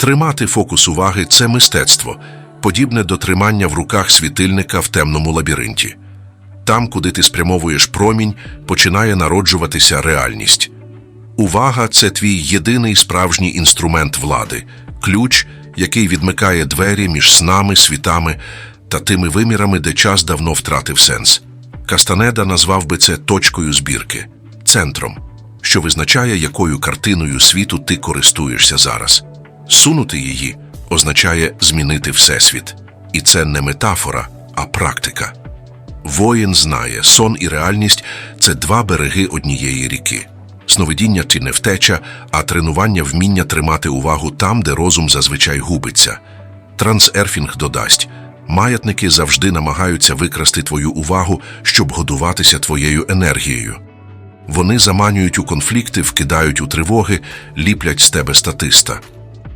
Тримати фокус уваги це мистецтво, подібне до тримання в руках світильника в темному лабіринті. Там, куди ти спрямовуєш промінь, починає народжуватися реальність. Увага це твій єдиний справжній інструмент влади, ключ, який відмикає двері між снами, світами та тими вимірами, де час давно втратив сенс. Кастанеда назвав би це точкою збірки, центром, що визначає, якою картиною світу ти користуєшся зараз. Сунути її означає змінити всесвіт. І це не метафора, а практика. Воїн знає, сон і реальність це два береги однієї ріки. Сновидіння чи не втеча, а тренування вміння тримати увагу там, де розум зазвичай губиться. Трансерфінг додасть. Маятники завжди намагаються викрасти твою увагу, щоб годуватися твоєю енергією. Вони заманюють у конфлікти, вкидають у тривоги, ліплять з тебе статиста.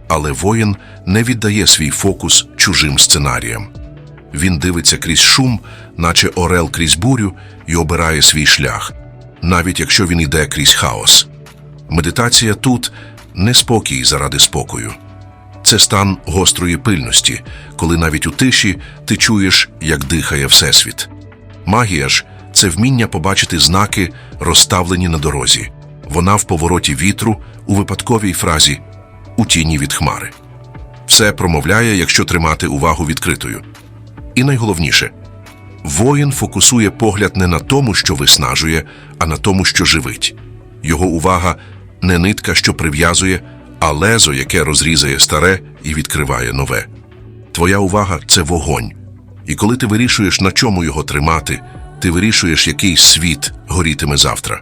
Але воїн не віддає свій фокус чужим сценаріям. Він дивиться крізь шум, наче орел крізь бурю, і обирає свій шлях, навіть якщо він йде крізь хаос. Медитація тут не спокій заради спокою. Це стан гострої пильності, коли навіть у тиші ти чуєш, як дихає Всесвіт. Магія ж це вміння побачити знаки, розставлені на дорозі. Вона в повороті вітру, у випадковій фразі у тіні від хмари. Все промовляє, якщо тримати увагу відкритою. І найголовніше, воїн фокусує погляд не на тому, що виснажує, а на тому, що живить. Його увага не нитка, що прив'язує, а лезо, яке розрізає старе і відкриває нове. Твоя увага це вогонь. І коли ти вирішуєш, на чому його тримати, ти вирішуєш, який світ горітиме завтра.